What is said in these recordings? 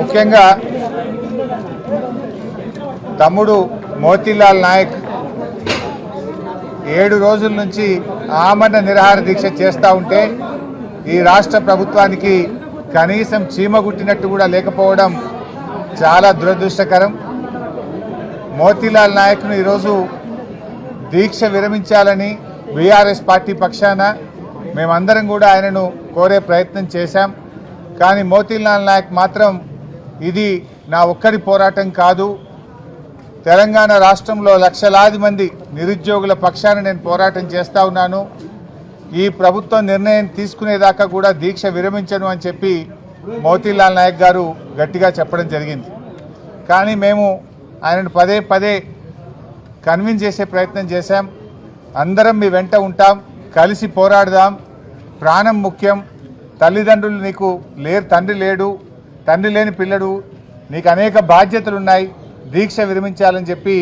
ముఖ్యంగా తమ్ముడు మోతీలాల్ నాయక్ ఏడు రోజుల నుంచి ఆమరణ నిరాహార దీక్ష చేస్తూ ఉంటే ఈ రాష్ట్ర ప్రభుత్వానికి కనీసం చీమ గుట్టినట్టు కూడా లేకపోవడం చాలా దురదృష్టకరం. మోతీలాల్ నాయక్ను ఈరోజు దీక్ష విరమించాలని బీఆర్ఎస్ పార్టీ పక్షాన మేమందరం కూడా ఆయనను కోరే ప్రయత్నం చేశాం. కానీ మోతీలాల్ నాయక్ మాత్రం ఇది నా ఒక్కరి పోరాటం కాదు. తెలంగాణ రాష్ట్రంలో లక్షలాది మంది నిరుద్యోగుల పక్షాన నేను పోరాటం చేస్తూ ఉన్నాను. ఈ ప్రభుత్వం నిర్ణయం తీసుకునేదాకా కూడా దీక్ష విరమించను అని చెప్పి మోతీలాల్ నాయక్ గారు గట్టిగా చెప్పడం జరిగింది. కానీ మేము ఆయనను పదే పదే కన్విన్స్ చేసే ప్రయత్నం చేశాం. అందరం మీ వెంట ఉంటాం. కలిసి పోరాడదాం. ప్రాణం ముఖ్యం. తల్లిదండ్రులు నీకు లేరు తండ్రి లేడు. తండ్రి లేని పిల్లడు నీకు అనేక బాధ్యతలు ఉన్నాయి దీక్ష విరమించాలని చెప్పి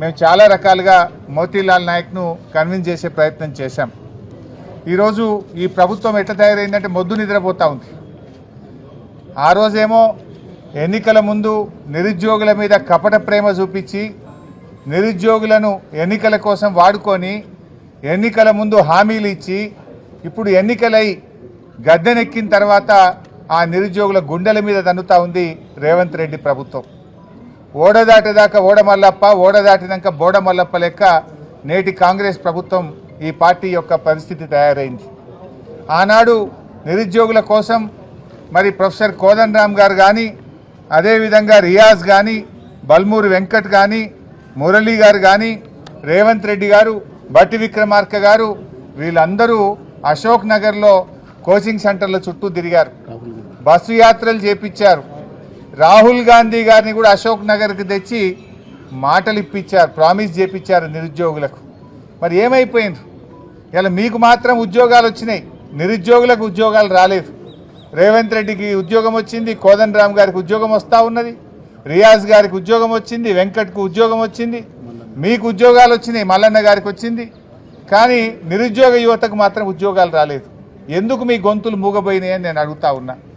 మేము చాలా రకాలుగా మోతీలాల్ నాయక్ను కన్విన్స్ చేసే ప్రయత్నం చేశాం. ఈరోజు ఈ ప్రభుత్వం ఎట్లా తయారైందంటే మొద్దు నిద్రపోతూ ఉంది. ఆ రోజేమో ఎన్నికల ముందు నిరుద్యోగుల మీద కపట ప్రేమ చూపించి నిరుద్యోగులను ఎన్నికల కోసం వాడుకొని ఎన్నికల ముందు హామీలు ఇచ్చి ఇప్పుడు ఎన్నికలై గద్దెనెక్కిన తర్వాత ఆ నిరుద్యోగుల గుండెల మీద తన్నుతా ఉంది రేవంత్ రెడ్డి ప్రభుత్వం. ఓడదాటేదాకా ఓడమల్లప్ప ఓడదాటినాక బోడమల్లప్ప లెక్క నేటి కాంగ్రెస్ ప్రభుత్వం ఈ పార్టీ యొక్క పరిస్థితి తయారైంది. ఆనాడు నిరుద్యోగుల కోసం మరి ప్రొఫెసర్ కోదన్ రామ్ గారు కానీ అదేవిధంగా రియాజ్ కానీ బల్మూరి వెంకట్ కానీ మురళీ గారు కానీ రేవంత్ రెడ్డి గారు బట్టి విక్రమార్క గారు వీళ్ళందరూ అశోక్ నగర్లో కోచింగ్ సెంటర్ల చుట్టూ తిరిగారు. బస్సు యాత్రలు చేపించారు. రాహుల్ గాంధీ గారిని కూడా అశోక్ నగర్కి తెచ్చి మాటలు ఇప్పించారు ప్రామిస్ చేపించారు నిరుద్యోగులకు. మరి ఏమైపోయింది? ఇలా మీకు మాత్రం ఉద్యోగాలు వచ్చినాయి. నిరుద్యోగులకు ఉద్యోగాలు రాలేదు. రేవంత్ రెడ్డికి ఉద్యోగం వచ్చింది కోదండ రామ్ గారికి ఉద్యోగం వస్తూ ఉన్నది రియాజ్ గారికి ఉద్యోగం వచ్చింది వెంకట్కు ఉద్యోగం వచ్చింది మీకు ఉద్యోగాలు వచ్చినాయి మల్లన్న గారికి వచ్చింది. కానీ నిరుద్యోగ యువతకు మాత్రం ఉద్యోగాలు రాలేదు. ఎందుకు మీ గొంతులు మూగబోయినాయని నేను అడుగుతా ఉన్నా?